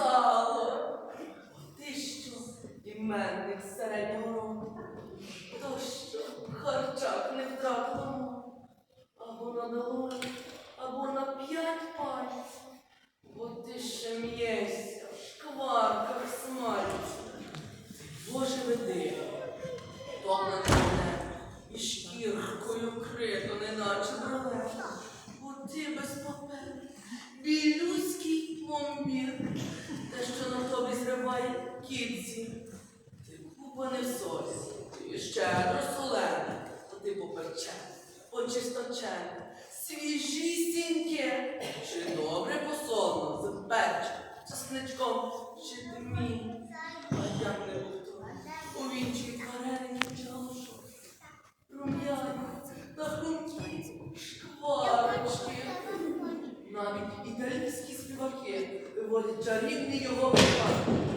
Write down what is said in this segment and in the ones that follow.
сало. Ти що, іменник середнього року? То що харчак не втратимо, Або на долоні, або на п'ять. Кінці, ти купа не в сорсі, ти ще солена, та ти поперчена, почисточена, свіжі сіньки, чи добре посолено, заперчено, часничком, чи ти а я не буду. У вінчі вареники чалошу, рум'яні та хрумкі, шкварочки. Навіть італійські співаки виводять чарівний його випадок.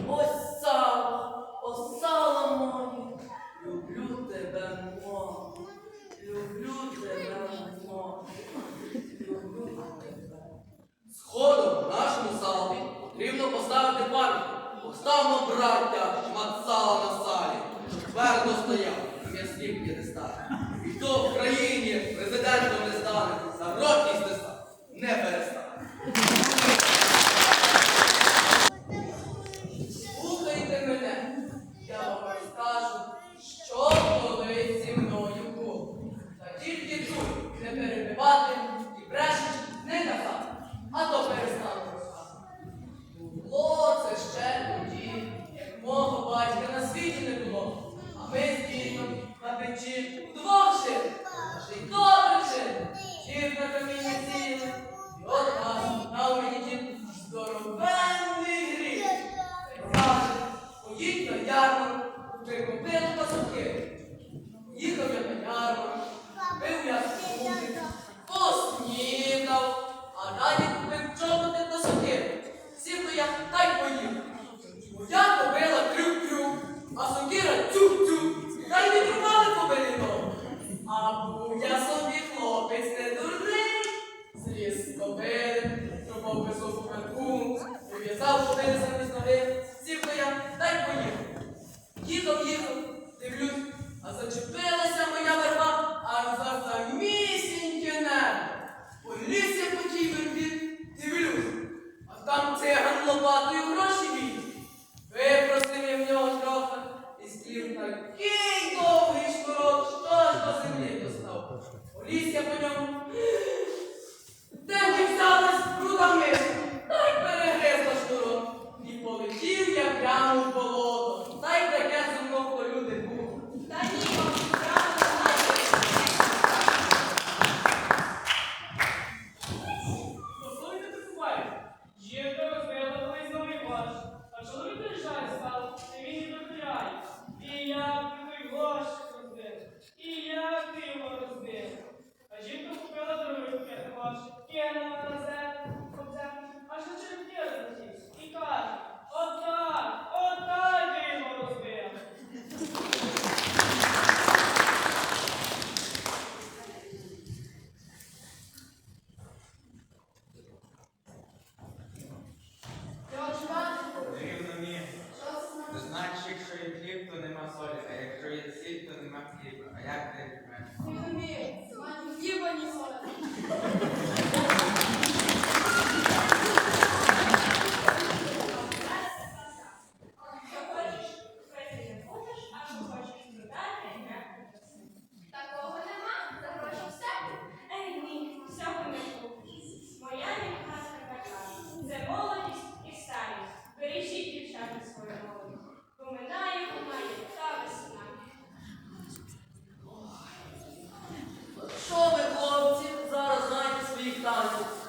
life